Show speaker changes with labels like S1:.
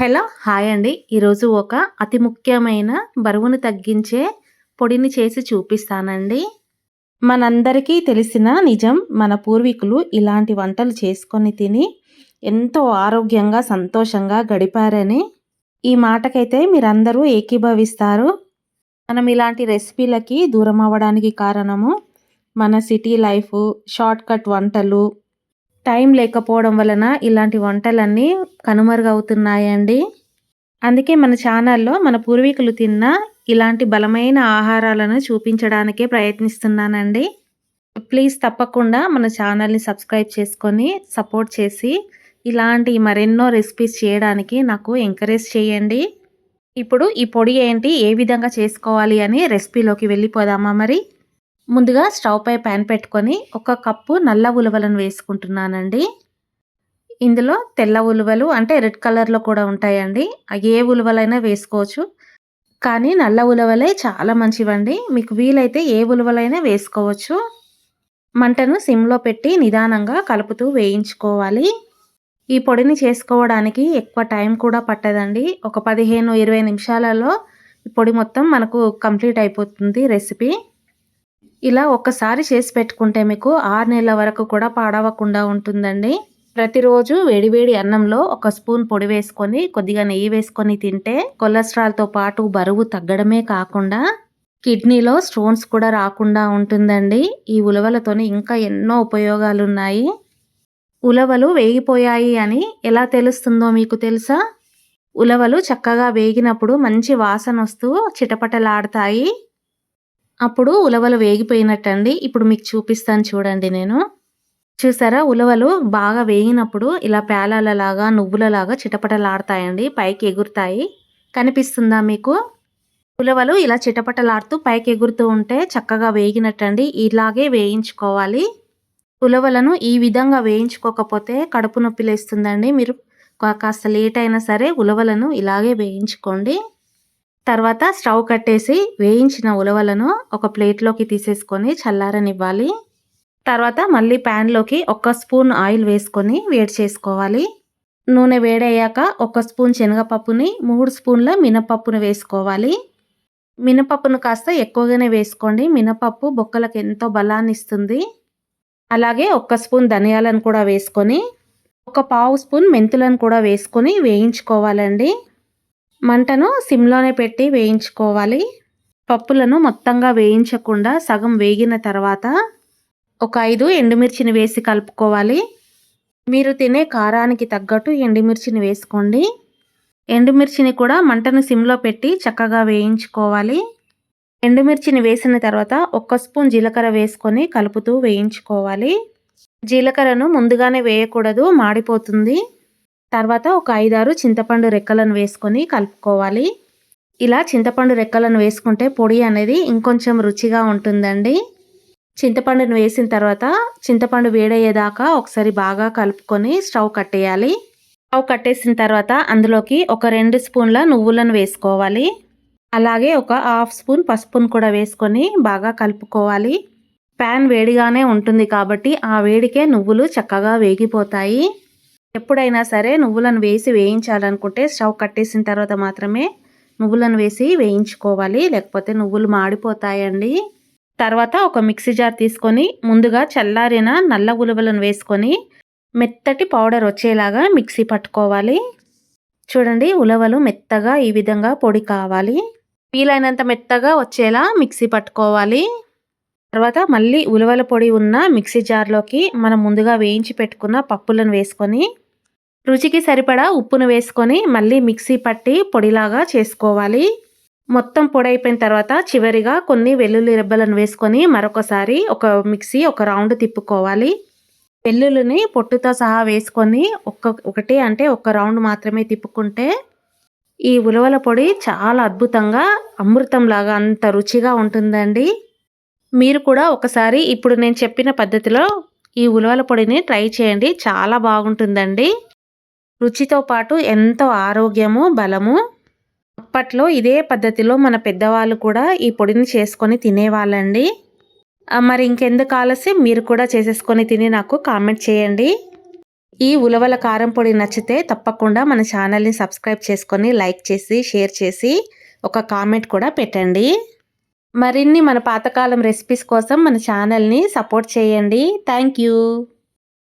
S1: Hello hi అండి. ఈరోజు ఒక అతి ముఖ్యమైన బరువును తగ్గించే పొడిని చేసి చూపిస్తానండి. మనందరికీ తెలిసిన నిజం మన పూర్వీకులు ఇలాంటి వంటలు చేసుకొని తిని ఎంతో ఆరోగ్యంగా సంతోషంగా గడిపారని ఈ మాటకైతే మీరందరూ ఏకీభవిస్తారు. మనం ఇలాంటి రెసిపీలకి దూరం అవ్వడానికి కారణము మన సిటీ లైఫ్ షార్ట్ కట్ వంటలు టైం లేకపోవడం వలన ఇలాంటి వంటలన్నీ కనుమరుగవుతున్నాయండి. అందుకే మన ఛానల్లో మన పూర్వీకులు తిన్న ఇలాంటి బలమైన ఆహారాలను చూపించడానికే ప్రయత్నిస్తున్నానండి. ప్లీజ్ తప్పకుండా మన ఛానల్ని సబ్స్క్రైబ్ చేసుకొని సపోర్ట్ చేసి ఇలాంటి మరెన్నో రెసిపీస్ చేయడానికి నాకు ఎంకరేజ్ చేయండి. ఇప్పుడు ఈ పొడి ఏంటి? ఏ విధంగా చేసుకోవాలి అని రెసిపీలోకి వెళ్ళిపోదామా మరి? ముందుగా స్టవ్ పై ప్యాన్ పెట్టుకొని ఒక కప్పు నల్ల ఉలవలను వేసుకుంటున్నానండి. ఇందులో తెల్ల ఉలువలు అంటే రెడ్ కలర్లో కూడా ఉంటాయండి. ఏ ఉలువలైనా వేసుకోవచ్చు. కానీ నల్ల ఉలవలే చాలా మంచివండి. మీకు వీలైతే ఏ ఉలవలైనా వేసుకోవచ్చు. మంటను సిమ్లో పెట్టి నిదానంగా కలుపుతూ వేయించుకోవాలి. ఈ పొడిని చేసుకోవడానికి ఎక్కువ టైం కూడా పట్టదండి. ఒక పదిహేను ఇరవై నిమిషాలలో ఈ పొడి మొత్తం మనకు కంప్లీట్ అయిపోతుంది రెసిపీ. ఇలా ఒక్కసారి చేసి పెట్టుకుంటే మీకు ఆరు నెలల వరకు కూడా పాడవకుండా ఉంటుందండి. ప్రతిరోజు వేడివేడి అన్నంలో ఒక స్పూన్ పొడి వేసుకొని కొద్దిగా నెయ్యి వేసుకొని తింటే కొలెస్ట్రాల్తో పాటు బరువు తగ్గడమే కాకుండా కిడ్నీలో స్టోన్స్ కూడా రాకుండా ఉంటుందండి. ఈ ఉలవలతోని ఇంకా ఎన్నో ఉపయోగాలు ఉన్నాయి ఉలవలు వేగిపోయాయి అని ఎలా తెలుస్తుందో మీకు తెలుసా? ఉలవలు చక్కగా వేగినప్పుడు మంచి వాసన వస్తూ చిటపటలాడతాయి. అప్పుడు ఉలవలు వేగిపోయినట్టండి. ఇప్పుడు మీకు చూపిస్తాను చూడండి నేను. చూసారా? ఉలవలు బాగా వేగినప్పుడు ఇలా పేలాలలాగా నువ్వులలాగా చిటపటలాడతాయండి. పైకి ఎగురుతాయి. కనిపిస్తుందా మీకు? ఉలవలు ఇలా చిటపటలాడుతూ పైకి ఎగురుతూ ఉంటే చక్కగా వేగినట్టండి. ఇలాగే వేయించుకోవాలి. ఉలవలను ఈ విధంగా వేయించుకోకపోతే కడుపు నొప్పి లేస్తుందండి. మీరు కాస్త లేట్ అయినా సరే ఉలవలను ఇలాగే వేయించుకోండి. తర్వాత స్టవ్ కట్టేసి వేయించిన ఉలవలను ఒక ప్లేట్లోకి తీసేసుకొని చల్లారనివ్వాలి. తర్వాత మళ్ళీ ప్యాన్లోకి ఒక స్పూన్ ఆయిల్ వేసుకొని వేడి చేసుకోవాలి. నూనె వేడయ్యాక ఒక స్పూన్ శనగపప్పుని మూడు స్పూన్ల మినపప్పును వేసుకోవాలి. మినపప్పును కాస్త ఎక్కువగానే వేసుకోండి. మినపప్పు బొక్కలకు ఎంతో బలాన్ని ఇస్తుంది. అలాగే ఒక స్పూన్ ధనియాలను కూడా వేసుకొని ఒక పావు స్పూన్ మెంతులను కూడా వేసుకొని వేయించుకోవాలండి. మంటను సిమ్లోనే పెట్టి వేయించుకోవాలి. పప్పులను మొత్తంగా వేయించకుండా సగం వేగిన తర్వాత ఒక ఐదు ఎండుమిర్చిని వేసి కలుపుకోవాలి. మీరు తినే కారానికి తగ్గట్టు ఎండుమిర్చిని వేసుకోండి. ఎండుమిర్చిని కూడా మంటను సిమ్లో పెట్టి చక్కగా వేయించుకోవాలి. ఎండుమిర్చిని వేసిన తర్వాత ఒక్క స్పూన్ జీలకర్ర వేసుకొని కలుపుతూ వేయించుకోవాలి. జీలకర్రను ముందుగానే వేయకూడదు మాడిపోతుంది. తర్వాత ఒక ఐదారు చింతపండు రెక్కలను వేసుకొని కలుపుకోవాలి. ఇలా చింతపండు రెక్కలను వేసుకుంటే పొడి అనేది ఇంకొంచెం రుచిగా ఉంటుందండి. చింతపండును వేసిన తర్వాత చింతపండు వేడయ్యేదాకా ఒకసారి బాగా కలుపుకొని స్టవ్ కట్టేయాలి. స్టవ్ కట్టేసిన తర్వాత అందులోకి ఒక రెండు స్పూన్ల నువ్వులను వేసుకోవాలి. అలాగే ఒక హాఫ్ స్పూన్ పసుపును కూడా వేసుకొని బాగా కలుపుకోవాలి. ప్యాన్ వేడిగానే ఉంటుంది కాబట్టి ఆ వేడికే నువ్వులు చక్కగా వేగిపోతాయి. ఎప్పుడైనా సరే నువ్వులను వేసి వేయించాలనుకుంటే స్టవ్ కట్టేసిన తర్వాత మాత్రమే నువ్వులను వేసి వేయించుకోవాలి. లేకపోతే నువ్వులు మాడిపోతాయండి. తర్వాత ఒక మిక్సీ జార్ తీసుకొని ముందుగా చల్లారిన నల్ల ఉలువలను వేసుకొని మెత్తటి పౌడర్ వచ్చేలాగా మిక్సీ పట్టుకోవాలి. చూడండి ఉలవలు మెత్తగా ఈ విధంగా పొడి కావాలి. వీలైనంత మెత్తగా వచ్చేలా మిక్సీ పట్టుకోవాలి. తర్వాత మళ్ళీ ఉలవల పొడి ఉన్న మిక్సీ జార్లోకి మనం ముందుగా వేయించి పెట్టుకున్న పప్పులను వేసుకొని రుచికి సరిపడా ఉప్పును వేసుకొని మళ్ళీ మిక్సీ పట్టి పొడిలాగా చేసుకోవాలి. మొత్తం పొడి అయిపోయిన తర్వాత చివరిగా కొన్ని వెల్లుల్లి రెబ్బలను వేసుకొని మరొకసారి ఒక మిక్సీ ఒక రౌండ్ తిప్పుకోవాలి. వెల్లుల్లిని పొట్టుతో సహా వేసుకొని ఒక్క ఒకటి అంటే ఒక రౌండ్ మాత్రమే తిప్పుకుంటే ఈ ఉలవల పొడి చాలా అద్భుతంగా అమృతంలాగా అంత రుచిగా ఉంటుందండి. మీరు కూడా ఒకసారి ఇప్పుడు నేను చెప్పిన పద్ధతిలో ఈ ఉలవల పొడిని ట్రై చేయండి. చాలా బాగుంటుందండి. రుచితో పాటు ఎంతో ఆరోగ్యము బలము. అప్పట్లో ఇదే పద్ధతిలో మన పెద్దవాళ్ళు కూడా ఈ పొడిని చేసుకొని తినేవాళ్ళండి. మరి ఇంకెందుకు ఆలస్యం? మీరు కూడా చేసేసుకొని తిని నాకు కామెంట్ చేయండి. ఈ ఉలవల కారం పొడి నచ్చితే తప్పకుండా మన ఛానల్ని సబ్స్క్రైబ్ చేసుకొని లైక్ చేసి షేర్ చేసి ఒక కామెంట్ కూడా పెట్టండి. మరిన్ని మన పాతకాలం రెసిపీస్ కోసం మన ఛానల్ని సపోర్ట్ చేయండి. Thank you.